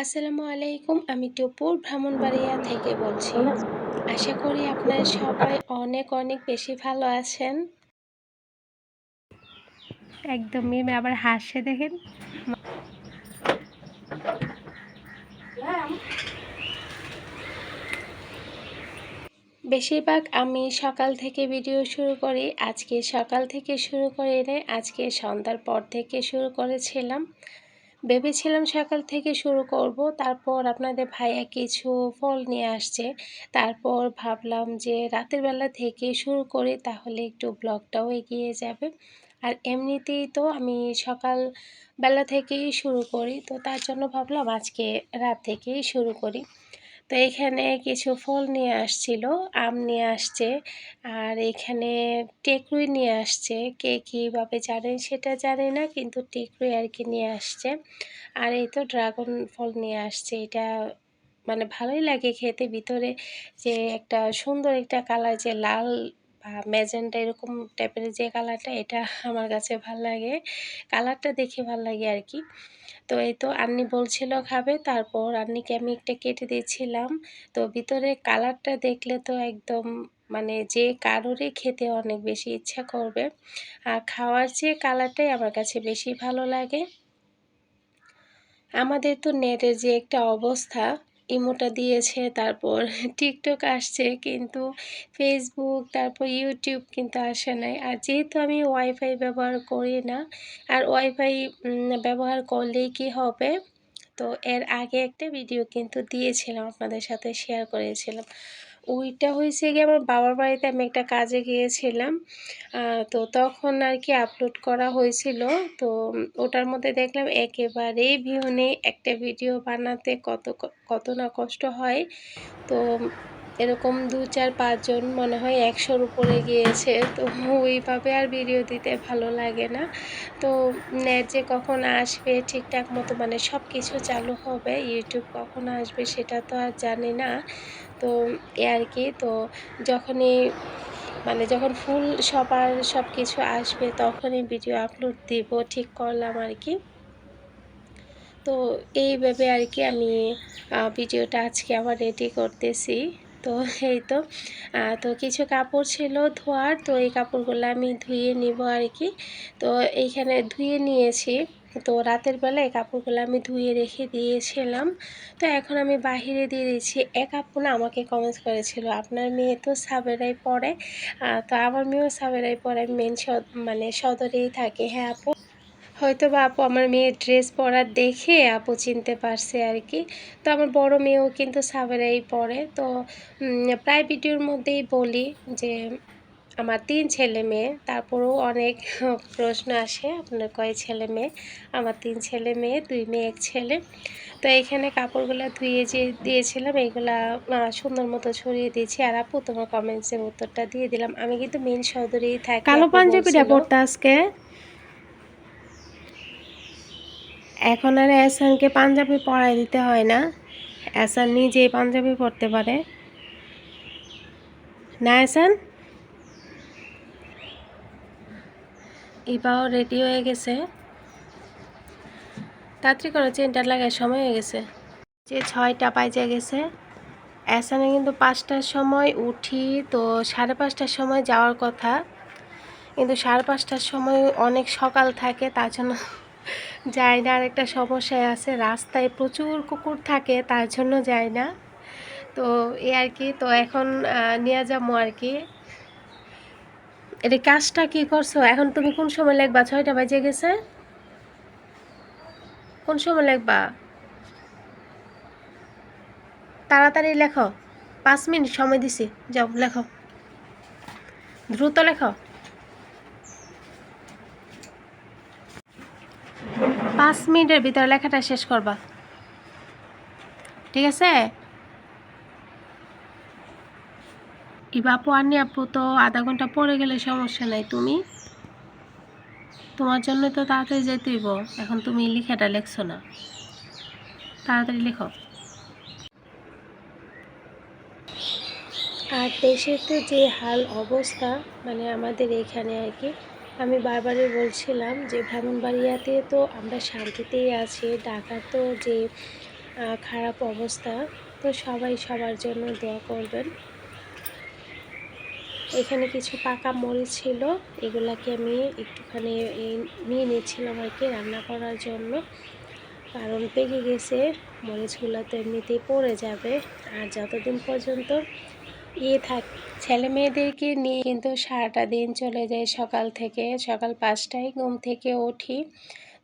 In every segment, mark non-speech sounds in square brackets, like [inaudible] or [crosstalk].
আসসালামু আলাইকুম আমি টুপুর ভ্রমণবাড়িয়া থেকে বলছি। আশা করি আপনারা সবাই অনেক অনেক বেশি ভালো আছেন। একদম মেমে আবার হাসছে দেখেন। বেশিরভাগ আমি সকাল থেকে ভিডিও শুরু করি। আজকে সকাল থেকে শুরু করে আজকে সন্ধ্যার পর থেকে শুরু করেছিলাম। ভেবেছিলাম সকাল থেকে শুরু করব। তারপর আপনাদের ভাইয়া কিছু ফল নিয়ে আসছে। তারপর ভাবলাম যে রাতের বেলা থেকে শুরু করে, তাহলে একটু ব্লগটাও এগিয়ে যাবে। আর এমনিতেই তো আমি সকাল বেলা থেকেই শুরু করি, তো তার জন্য ভাবলাম আজকে রাত থেকেই শুরু করি। তো এখানে কিছু ফল নিয়ে আসছিল, আম নিয়ে আসছে, আর এখানে টেকরুই নিয়ে আসছে। কে কীভাবে জানেন সেটা জানে না, কিন্তু টেকরুই আর কি নিয়ে আসছে। আর এই তো ড্রাগন ফল নিয়ে আসছে, এটা মানে ভালোই লাগে খেতে। ভিতরে যে একটা সুন্দর একটা কালার যে লাল বা ম্যাজেন্টা এরকম টাইপের যে কালারটা এটা আমার কাছে ভালো লাগে। কালারটা দেখে ভালো লাগে আর কি তো এই তো আন্নি বলছিল খাবে, তারপর আন্নিকে আমি একটা কেটে দিয়েছিলাম। তো ভিতরে কালারটা দেখলে তো একদম মানে যে কারোরই খেতে অনেক বেশি ইচ্ছা করবে। আর খাওয়ার চেয়ে কালারটাই আমার কাছে বেশি ভালো লাগে। আমাদের তো নেটের যে একটা অবস্থা ইমোটা দিয়েছে, তারপর [laughs] টিকটক আসছে, কিন্তু ফেসবুক তারপর ইউটিউব কিন্তু আসে নাই। আর যেহেতু আমি ওয়াইফাই ব্যবহার করি না, আর ওয়াইফাই ব্যবহার করলেই কি হবে? তো এর আগে একটা ভিডিও কিন্তু দিয়েছিলাম, আপনাদের সাথে শেয়ার করেছিলাম। ওইটা হয়েছে গিয়ে আমার বাবার বাড়িতে আমি একটা কাজে গিয়েছিলাম। তো তখন আর কি আপলোড করা হয়েছিল। তো ওটার মধ্যে দেখলাম একেবারেই ভিউ নেই, একটা ভিডিও বানাতে কত কত না কষ্ট হয়। তো এরকম দু চার পাঁচজন মনে হয় একশোর উপরে গিয়েছে। তো ওইভাবে আর ভিডিও দিতে ভালো লাগে না। তো নেট যে কখন আসবে, ঠিকঠাক মতো মানে সব কিছু চালু হবে ইউটিউব কখন আসবে সেটা তো আর জানি না। তো এ আর কি। তো যখনই মানে যখন ফুল সবার সব কিছু আসবে তখনই ভিডিও আপলোড দিব, ঠিক করলাম আর কি। তো এইভাবে আর কি আমি ভিডিওটা আজকে আবার রেডি করতেছি। তো এই তো তো কিছু কাপড় ছিল ধোয়ার, তো এই কাপড়গুলো আমি ধুয়ে নিব আর কি। তো এইখানে ধুয়ে নিয়েছি। তো রাতের বেলায় কাপড়গুলো আমি ধুয়ে রেখে দিয়েছিলাম। তো এখন আমি বাহিরে দিয়ে দিচ্ছি এক আপু না আমাকে কমেন্টস করেছিল, আপনার মেয়ে তো সাবেরাই পড়ে। তো আমার মেয়েও সাবেরাই পড়ে মেন মানে সদরেই থাকে। হ্যাঁ আপু? হয়তো বা আপু আমার মেয়ের ড্রেস পরার দেখে আপু চিনতে পারছে আর কি। তো আমার বড় মেয়েও কিন্তু সাবেরাই পরে তো প্রায় ভিডিওর মধ্যেই বলি যে আমার তিন ছেলে মেয়ে তারপরেও অনেক প্রশ্ন আসে আপনার কয় ছেলে মেয়ে? আমার তিন ছেলে মেয়ে দুই মেয়ে এক ছেলে। তো এখানে কাপড়গুলো ধুয়ে যে দিয়েছিলাম এইগুলা সুন্দর মতো ছড়িয়ে দিয়েছি। আর আপু তোমার কমেন্টসের উত্তরটা দিয়ে দিলাম। আমি কিন্তু মেন সদরেই থাকি কালো পাঞ্জাবিটা পড়তে আজকে? এখন আর এসানকে পাঞ্জাবি পরাই দিতে হয় না। এসান নিজেই পাঞ্জাবি পরতে পারে। না এসান ইবাও রেডি হয়ে গেছে। তাড়াতাড়ি করে, চেনটা লাগার সময় হয়ে গেছে। যে ছয়টা পাইজে গেছে, এসানে কিন্তু পাঁচটার সময় উঠি, তো সাড়ে পাঁচটার সময় যাওয়ার কথা। কিন্তু সাড়ে পাঁচটার সময় অনেক সকাল থাকে, তার জন্য [laughs] যায় না। আর একটা সমস্যায় আছে, রাস্তায় প্রচুর কুকুর থাকে, তার জন্য যায় না। তো এ আর কি, তো এখন নিয়ে যাব আর কি। এটা কাজটা কি করছ? এখন তুমি কোন সময় লিখবা ছয়টা বাজে গেছে। কোন সময় লিখবা তাড়াতাড়ি লেখো। পাঁচ মিনিট সময় দিছি। যাও, লেখো। দ্রুত লেখো। পাঁচ মিনিটের ভিতরে লেখাটা শেষ করবা। ঠিক আছে? ইবা আপু আনি আপু তো আধা ঘণ্টা পরে গেলে সমস্যা নাই, তুমি? তোমার জন্য তো তাড়াতাড়ি যেতেইব এখন তুমি লিখাটা লেখছো না। তাড়াতাড়ি লেখো। আর দেশের তো যে হাল অবস্থা মানে আমাদের এখানে আর কি, আমি বারবারই বলছিলাম যে ব্রাহ্মণবাড়িয়াতে তো আমরা শান্তিতেই আছি, ঢাকার তো যে খারাপ অবস্থা, তো সবাই সবার জন্য দোয়া করবেন। এখানে কিছু পাকা মরিচ ছিল, এগুলাকে আমি একটুখানি নিয়ে নিচ্ছিলাম আর কি রান্না করার জন্য। কারণ পেকে গেছে মরিচগুলো তো এমনিতেই পড়ে যাবে। আর যতদিন পর্যন্ত ইয়ে থাক, ছেলে মেয়েদেরকে নিয়ে কিন্তু সারাটা দিন চলে যায় সকাল থেকে, সকাল পাঁচটায় ঘুম থেকে উঠি।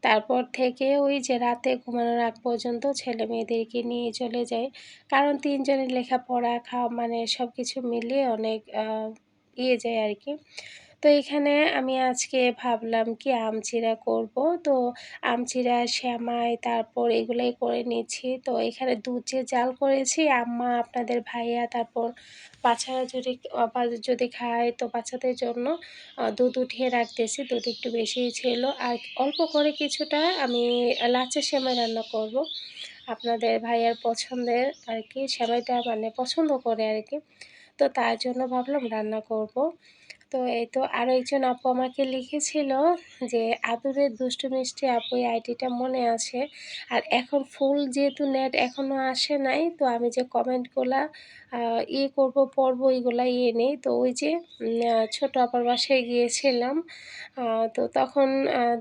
তারপর থেকে ওই যে রাতে ঘুমানোর আগ পর্যন্ত ছেলে মেয়েদেরকে নিয়ে চলে যায়। কারণ তিনজনের লেখাপড়া, খাওয়া মানে সব কিছু মিলিয়ে অনেক ইয়ে যায় আর কি তো এখানে আমি আজকে ভাবলাম কি আমচিরা করব। তো আমচিরা শ্যামাই তারপর এগুলাই করে নিচ্ছি। তো এখানে দুধ যে জাল করেছি, আম্মা, আপনাদের ভাইয়া, তারপর বাচ্চারা যদি যদি খায় তো বাচ্চাদের জন্য দুধ উঠিয়ে রাখতেছি। দুধ একটু বেশি ছিল। আর অল্প করে কিছুটা আমি লাচা শ্যামাই রান্না করব। আপনাদের ভাইয়ার পছন্দের আর কি শ্যামাইটা মানে পছন্দ করে আর কি তো তার জন্য ভাবলাম রান্না করব। তো এই তো আরও একজন আপু আমাকে লিখেছিল যে, আদুরের দুষ্টু মিষ্টি আপু, এই আইডিটা মনে আছে। আর এখন ফুল যেহেতু নেট এখনও আসে নাই, তো আমি যে কমেন্টগুলা ইয়ে করব, পড়ব এইগুলা ইয়ে নেই। তো ওই যে ছোট আপার বাসায় গিয়েছিলাম তো তখন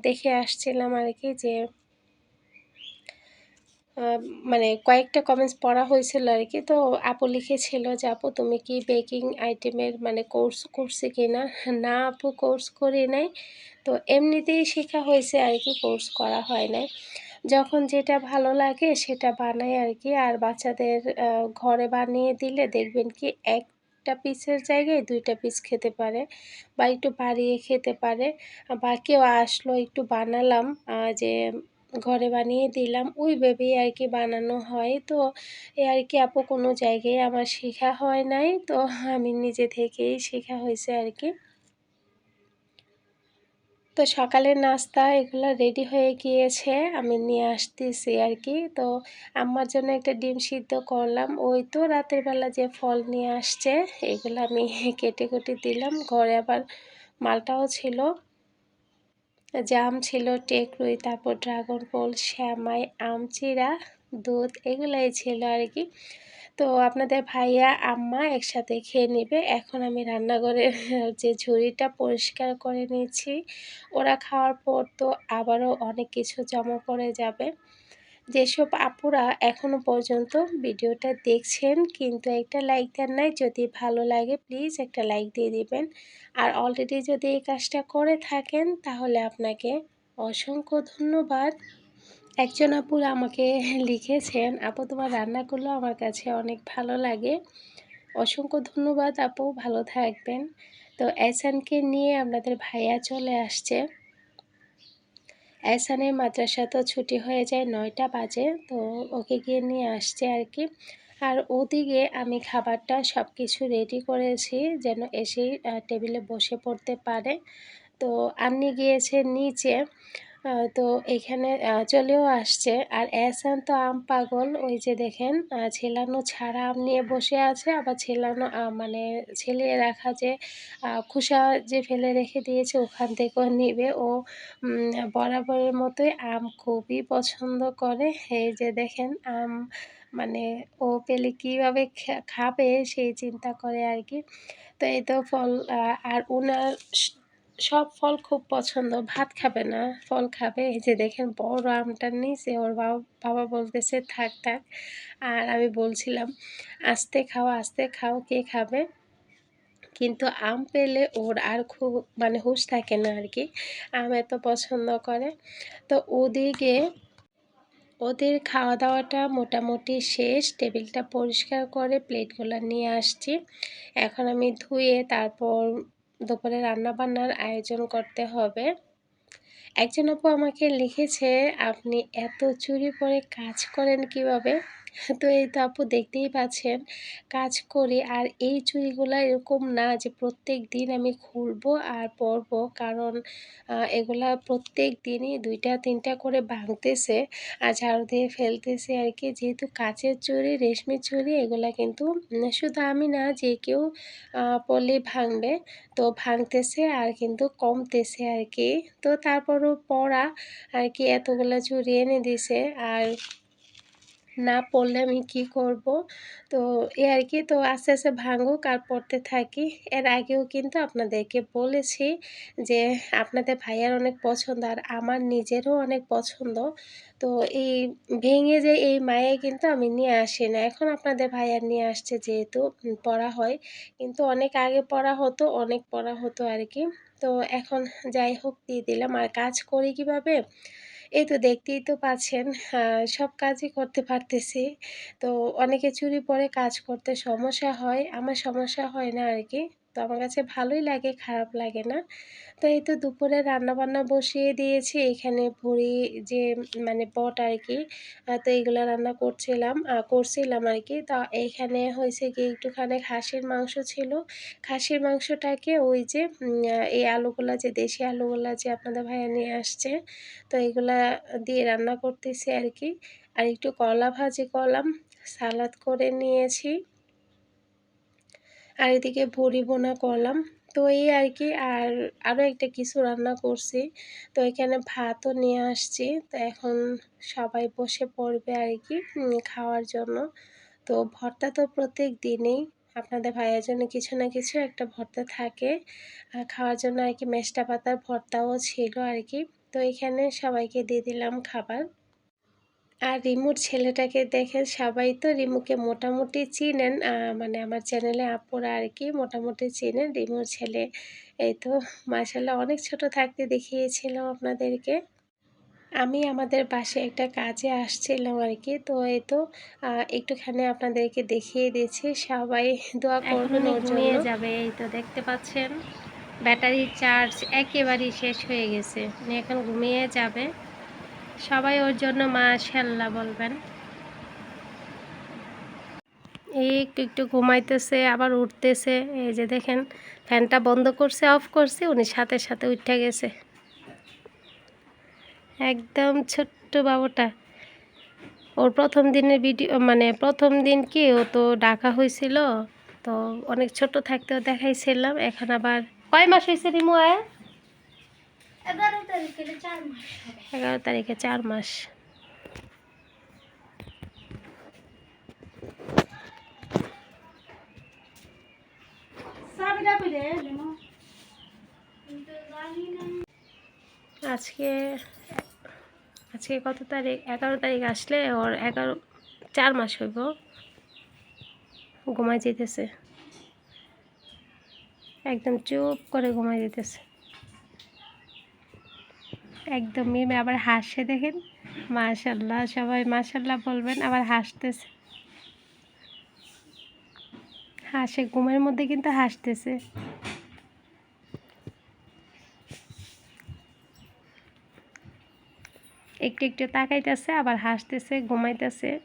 দেখে আসছিলাম আর কি যে মানে কয়েকটা কমেন্টস পড়া হয়েছিল আর কি। তো আপু লিখেছিল যে, আপু, তুমি কি বেকিং আইটেমের মানে কোর্স করছে কি না না আপু কোর্স করি নাই। তো এমনিতেই শেখা হয়েছে আর কি কোর্স করা হয় নাই। যখন যেটা ভালো লাগে সেটা বানাই আর কি। আর বাচ্চাদের ঘরে বানিয়ে দিলে দেখবেন কি এক একটা পিসের জায়গায় দুইটা পিস খেতে পারে বা একটু বাড়িয়ে খেতে পারে। বা কেউ আসলো, একটু বানালাম যে ঘরে বানিয়ে দিলাম। ওই ভেবেই আর কি বানানো হয়। তো এ আর কি আপু কোনো জায়গায় আমার শেখা হয় নাই। তো আমি নিজে থেকেই শেখা হয়েছে আর কি তো সকালের নাস্তা এগুলো রেডি হয়ে গিয়েছে। আমি নিয়ে আসতেছি আর কি তো আমার জন্য একটা ডিম সিদ্ধ করলাম। ওই তো রাতের বেলা যে ফল নিয়ে আসছে, এগুলো আমি কেটে কুটে দিলাম। ঘরে আবার মালটাও ছিল। জাম ছিল, টেকরুই, তারপর ড্রাগন ফল, শ্যামাই, আমচিরা, দুধ, এগুলাই ছিল আর কি। তো আপনাদের ভাইয়া, আম্মা একসাথে খেয়ে নেবে। এখন আমি রান্নাঘরের [laughs] যে ঝুড়িটা পরিষ্কার করে নিয়েছি, ওরা খাওয়ার পর তো আবারও অনেক কিছু জমা পড়ে যাবে। যেসব আপুরা এখনও পর্যন্ত ভিডিওটা দেখছেন, কিন্তু একটা লাইক দেন নাই, যদি ভালো লাগে প্লিজ একটা লাইক দিয়ে দিবেন। আর অলরেডি যদি এই কাজটা করে থাকেন, তাহলে আপনাকে অসংখ্য ধন্যবাদ। একজন আপুর আমাকে লিখেছেন, আপু, তোমার রান্নাগুলো আমার কাছে অনেক ভালো লাগে। অসংখ্য ধন্যবাদ আপু, ভালো থাকবেন। তো এসানকে নিয়ে আপনাদের ভাইয়া চলে আসছে। এসানের মাদ্রাসা তো ছুটি হয়ে যায় নয়টা বাজে, তো ওকে গিয়ে নিয়ে আসছে আর কি আর ওদিকে আমি খাবারটা সব কিছু রেডি করেছি যেন এসেই টেবিলে বসে পড়তে পারে। তো আপনি গিয়েছে নিচে তো এখানে চলেও আসছে। আর এহসান তো আম পাগল, ওই যে দেখেন ছেলানো ছাড়া আম নিয়ে বসে আছে, আবার ছেলানো মানে ছেলে রাখা যে খোসা যে ফেলে রেখে দিয়েছে, ওখান থেকেও নিবে। ও বরাবরের মতোই আম খুবই পছন্দ করে। এই যে দেখেন, আম মানে ও পেলে কীভাবে খাবে, সেই চিন্তা করে আর কি। তো এই তো ফল আর ওনার সব ফল খুব পছন্দ, ভাত খাবে না, ফল খাবে। এই যে দেখেন বড় আমটা নিয়েছে ওর বাবা বাবা বলতেছে, থাক থাক। আর আমি বলছিলাম, আস্তে খাও আস্তে খাও, কে খাবে? কিন্তু আম পেলে ওর আর খুব মানে হুঁশ থাকে না আর কি। আম এত পছন্দ করে। তো ওদিকে ওদের খাওয়া দাওয়াটা মোটামুটি শেষ। টেবিলটা পরিষ্কার করে প্লেটগুলো নিয়ে আসছি। এখন আমি ধুয়ে তারপর দুপুরে রান্নাবান্নার আয়োজন করতে হবে। একজন আপু আমাকে লিখেছে, আপনি এত চুরি পরে কাজ করেন কীভাবে? [laughs] তো এই তো আপু দেখতেই পাচ্ছেন কাজ করি। আর এই চুড়িগুলো এরকম না যে প্রত্যেক দিন আমি খুলবো আর পরবো কারণ এগুলা প্রত্যেক দিনই দুইটা তিনটা করে ভাঙতেছে আর ঝাড়ু দিয়ে ফেলতেছে আর কি। যেহেতু কাচের চুড়ি রেশমি চুড়ি এগুলা কিন্তু শুধু আমি না যে কেউ আহ, পরলেই ভাঙবে। তো ভাঙতেছে আর কিন্তু কমতেছে আর কি। তো তারপরও পড়া আর কি এতগুলা চুড়ি এনে দিছে। আর না পড়লে আমি কি করব? তো এ আর কি, তো আস্তে আস্তে ভাঙুক আর পড়তে থাকি। এর আগেও কিন্তু আপনাদেরকে বলেছি যে আপনাদের ভাইয়ার অনেক পছন্দ আর আমার নিজেরও অনেক পছন্দ। তো এই ভেঙে যে এই মায়ে কিন্তু আমি নিয়ে আসি না এখন আপনাদের ভাইয়ার নিয়ে আসছে যেহেতু পড়া হয়। কিন্তু অনেক আগে পড়া হতো, অনেক পড়া হতো আর কি। তো এখন যাই হোক, দিয়ে দিলাম। আর কাজ করি কীভাবে? এই তো দেখতেই তো পাচ্ছেন সব কাজই করতে পারতেছি। তো অনেকে চুরি পরে কাজ করতে সমস্যা হয়, আমার সমস্যা হয় না আর কি। তো আমার কাছে ভালোই লাগে, খারাপ লাগে না। তো এই তো দুপুরে রান্না বান্না বসিয়ে দিয়েছি, এখানে ভুড়ি যে মানে বট আর কি তো এইগুলো রান্না করছিলাম করছিলাম আর কি তা এইখানে হয়েছে কি একটুখানি খাসির মাংস ছিল। খাসির মাংসটাকে ওই যে এই আলুগুলা যে, দেশি আলুগুলা যে আপনাদের ভাইয়া নিয়ে আসছে, তো এগুলা দিয়ে রান্না করতেছি আর কি আর একটু কলা ভাজি করলাম, সালাদ করে নিয়েছি। আর এদিকে ভরি বোনা করলাম। তো এই আর কি, আর আরও একটা কিছু রান্না করছি। তো এখানে ভাতও নিয়ে আসছি। তো এখন সবাই বসে পড়বে আর কি খাওয়ার জন্য। তো ভর্তা তো প্রত্যেক দিনেই। আপনাদের ভাইয়ের জন্য কিছু না কিছু একটা ভর্তা থাকে। আর খাওয়ার জন্য আর কি মেষ্টা পাতার ভর্তাও ছিল আর কি। তো এখানে সবাইকে দিয়ে দিলাম খাবার। আর রিমুর ছেলেটাকে দেখেন সবাই তো রিমুকে মোটামুটি চিনেন। মানে আমার চ্যানেলে আপুরা আর কি মোটামুটি চিনেন রিমুর ছেলে। এই তো মাসাল্লাহ অনেক ছোট থাকতে দেখিয়েছিলাম আপনাদেরকে। আমি আমাদের পাশে একটা কাজে আসছিলাম আর কি তো এই তো একটুখানি আপনাদেরকে দেখিয়ে দিয়েছি সবাই দোয়া করবেন জন্য। যাবে এই তো দেখতে পাচ্ছেন। ব্যাটারি চার্জ একেবারেই শেষ হয়ে গেছে। এখন ঘুমিয়ে যাবে। সবাই ওর জন্য মা মাশাল্লাহ বলবেন। এই একটু একটু ঘুমাইতেছে, আবার উঠতেছে। এই যে দেখেন, ফ্যানটা বন্ধ করছে, অফ করছে, উনি সাথে সাথে উঠে গেছে। একদম ছোট্ট বাবুটা। ওর প্রথম দিনের ভিডিও মানে প্রথম দিন কি, ও তো ডাকা হয়েছিল, তো অনেক ছোট থাকতেও দেখাইছিলাম, এখন আবার কয় মাস হয়েছে রিমু আয়া? এগারো তারিখে চার মাস আজকে আজকে কত তারিখ? এগারো তারিখ আসলে ওর এগারো চার মাস হইব। ঘুমাই যেতেছে। একদম চুপ করে ঘুমাই যেতেছে। একদম মিমে আবার হাসে দেখেন। মাশাল্লাহ, সবাই মাশাল্লাহ বলবেন, আবার হাসতেছে। হাসে, ঘুমের মধ্যে কিন্তু হাসতেছে। একটু একটু তাকাইতেছে, আবার হাসতেছে, ঘুমাইতেছে।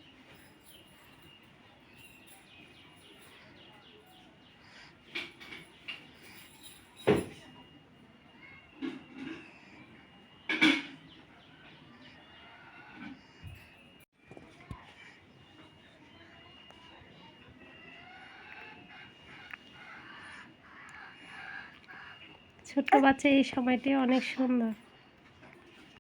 ছোট্ট বাচ্চা এই সময়টি অনেক সুন্দর।